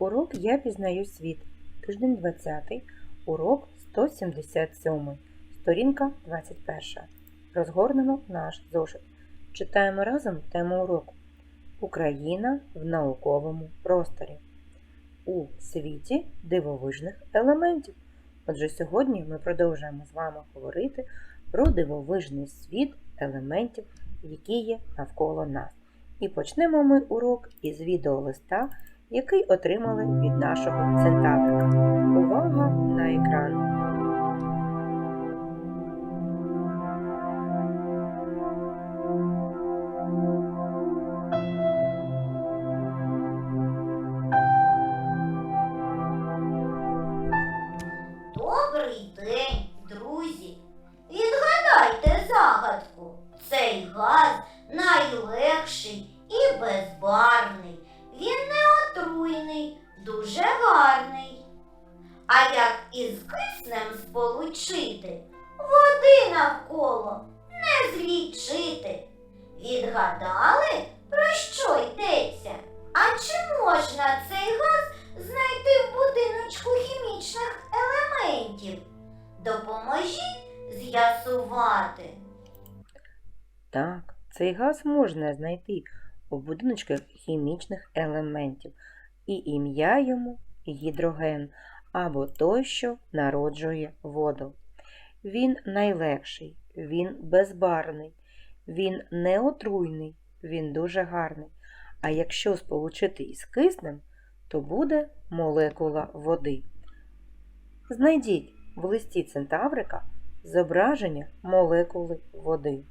Урок Я пізнаю світ. Тиждень 20. Урок 177. Сторінка 21. Розгорнемо наш зошит. Читаємо разом тему уроку. Україна в науковому просторі. У світі дивовижних елементів. Отже, сьогодні ми продовжуємо з вами говорити про дивовижний світ елементів, які є навколо нас. І почнемо ми урок із відеолиста, який отримали від нашого центаврика. Увага на екран! Добрий день, друзі! Відгадайте загадку. Цей газ найлегший і безбарний. Він не отруйний, дуже гарний. А як із киснем сполучити, води навколо не злічити. Відгадали, про що йдеться? А чи можна цей газ знайти в будиночку хімічних елементів? Допоможіть з'ясувати. Так, цей газ можна знайти у будиночках хімічних елементів, і ім'я йому гідроген або той, що народжує воду. Він найлегший, він безбарвний, він не отруйний, він дуже гарний. А якщо сполучити із киснем, то буде молекула води. Знайдіть в листі центаврика зображення молекули води.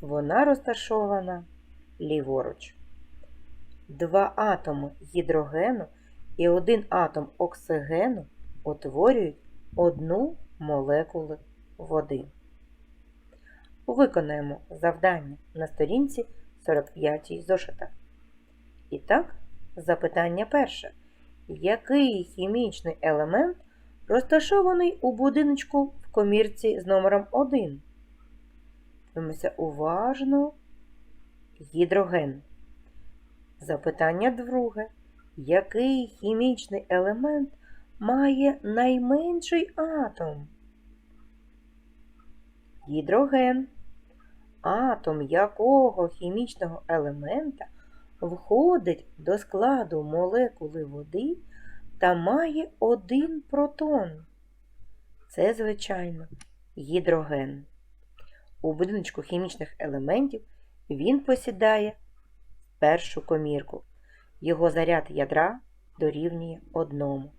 Вона розташована ліворуч. Два атоми гідрогену і один атом оксигену утворюють одну молекулу води. Виконаємо завдання на сторінці 45 зошита. І так, запитання перше. Який хімічний елемент розташований у будиночку в комірці з номером 1? Дивимося уважно. Гідроген. Запитання друге. Який хімічний елемент має найменший атом? Гідроген. Атом якого хімічного елемента входить до складу молекули води та має один протон? Це, звичайно, гідроген. У будиночку хімічних елементів він посідає першу комірку. Його заряд ядра дорівнює одному.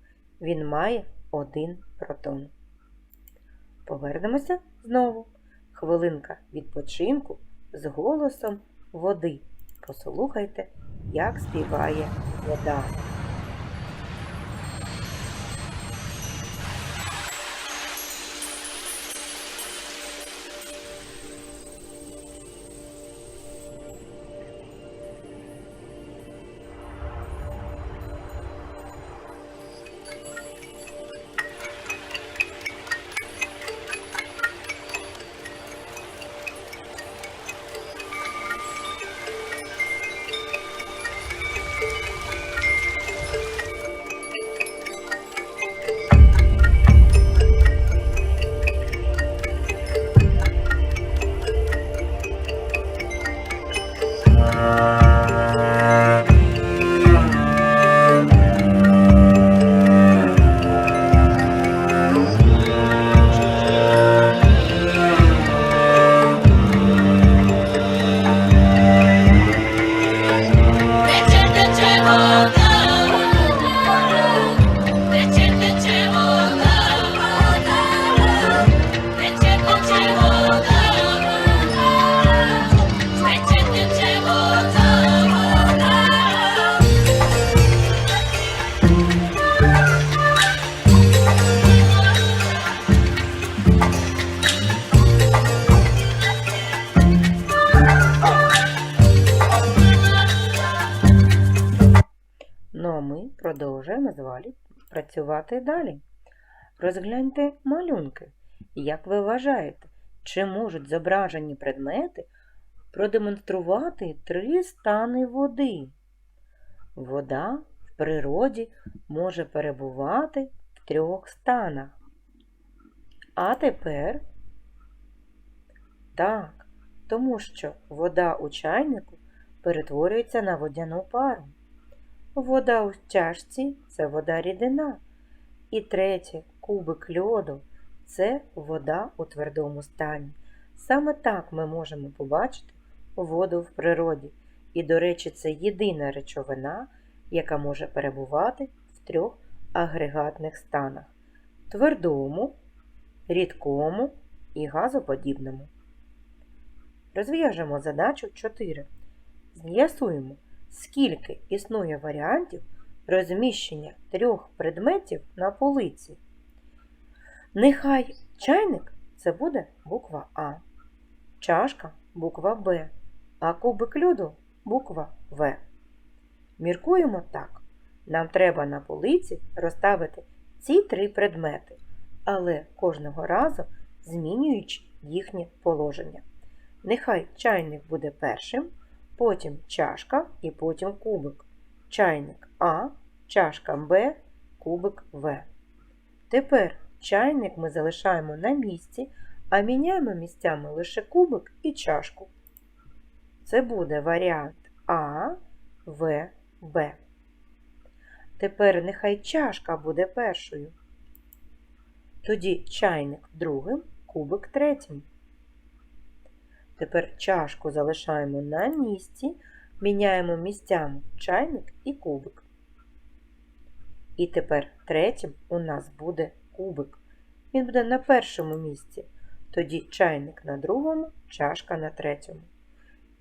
Він має один протон. Повернемося знову. Хвилинка відпочинку з голосом води. Послухайте, як співає вода. Вами працювати далі. Розгляньте малюнки. Як ви вважаєте, чи можуть зображені предмети продемонструвати три стани води? Вода в природі може перебувати в трьох станах. А тепер так, тому що вода у чайнику перетворюється на водяну пару. Вода у чашці це вода рідина. І третє кубик льоду це вода у твердому стані. Саме так ми можемо побачити воду в природі. І, до речі, це єдина речовина, яка може перебувати в трьох агрегатних станах твердому, рідкому і газоподібному. Розв'яжемо задачу 4. З'ясуємо, скільки існує варіантів розміщення трьох предметів на полиці. Нехай чайник це буде буква А, чашка буква Б, а кубик льоду буква В. Міркуємо так. Нам треба на полиці розставити ці три предмети, але кожного разу змінюючи їхнє положення. Нехай чайник буде першим, потім чашка і потім кубик. Чайник А, чашка Б, кубик В. Тепер чайник ми залишаємо на місці, а міняємо місцями лише кубик і чашку. Це буде варіант А, В, Б. Тепер нехай чашка буде першою. Тоді чайник другим, кубик третім. Тепер чашку залишаємо на місці, міняємо місцями чайник і кубик. І тепер третім у нас буде кубик. Він буде на першому місці. Тоді чайник на другому, чашка на третьому.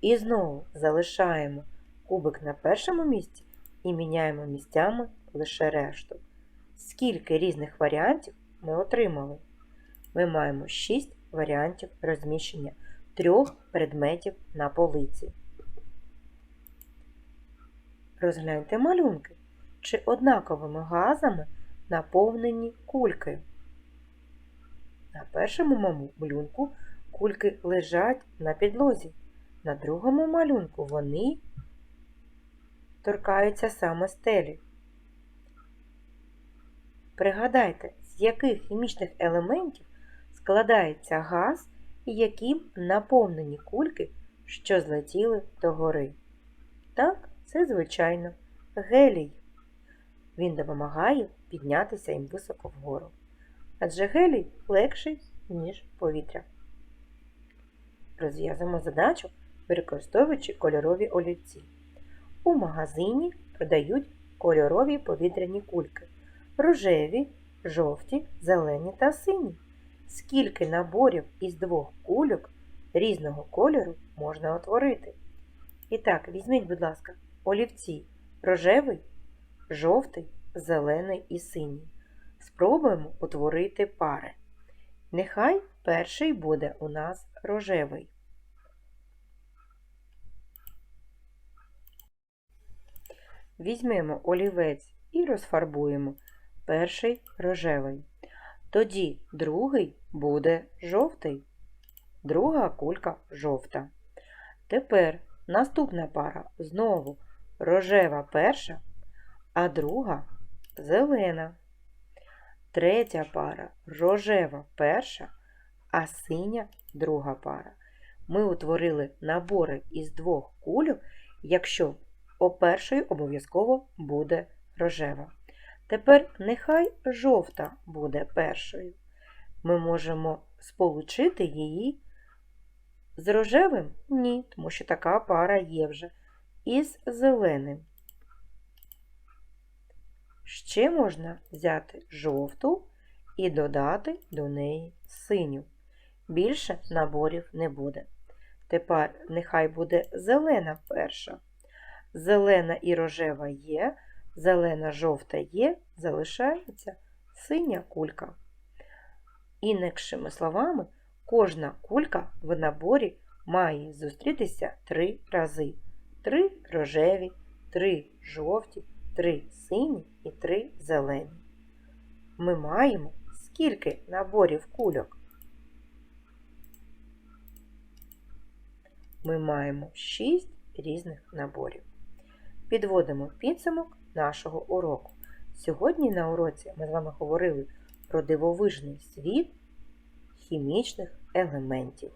І знову залишаємо кубик на першому місці і міняємо місцями лише решту. Скільки різних варіантів ми отримали? Ми маємо 6 варіантів розміщення трьох предметів на полиці. Розгляньте малюнки, чи однаковими газами наповнені кульки. На першому малюнку кульки лежать на підлозі, на другому малюнку вони торкаються саме стелі. Пригадайте, з яких хімічних елементів складається газ яким наповнені кульки, що злетіли догори. Так, це, звичайно, гелій. Він допомагає піднятися їм високо вгору. Адже гелій легший, ніж повітря. Розв'язуємо задачу, використовуючи кольорові олівці. У магазині продають кольорові повітряні кульки рожеві, жовті, зелені та сині. Скільки наборів із двох кульок різного кольору можна утворити? І так, візьміть, будь ласка, олівці рожевий, жовтий, зелений і синій. Спробуємо утворити пари. Нехай перший буде у нас рожевий. Візьмемо олівець і розфарбуємо перший рожевий. Тоді другий буде жовтий, друга кулька жовта. Тепер наступна пара знову рожева перша, а друга зелена. Третя пара рожева перша, а синя друга пара. Ми утворили набори із двох кульок, якщо у першої обов'язково буде рожева. Тепер нехай жовта буде першою. Ми можемо сполучити її з рожевим? Ні, тому що така пара є вже. Із зеленим. Ще можна взяти жовту і додати до неї синю. Більше наборів не буде. Тепер нехай буде зелена перша. Зелена і рожева є, зелена жовта є, залишається синя кулька. Інакшими словами, кожна кулька в наборі має зустрітися три рази. Три рожеві, три жовті, три сині і три зелені. Ми маємо скільки наборів кульок? Ми маємо шість різних наборів. Підводимо підсумок нашого уроку. Сьогодні на уроці ми з вами говорили про дивовижний світ хімічних елементів.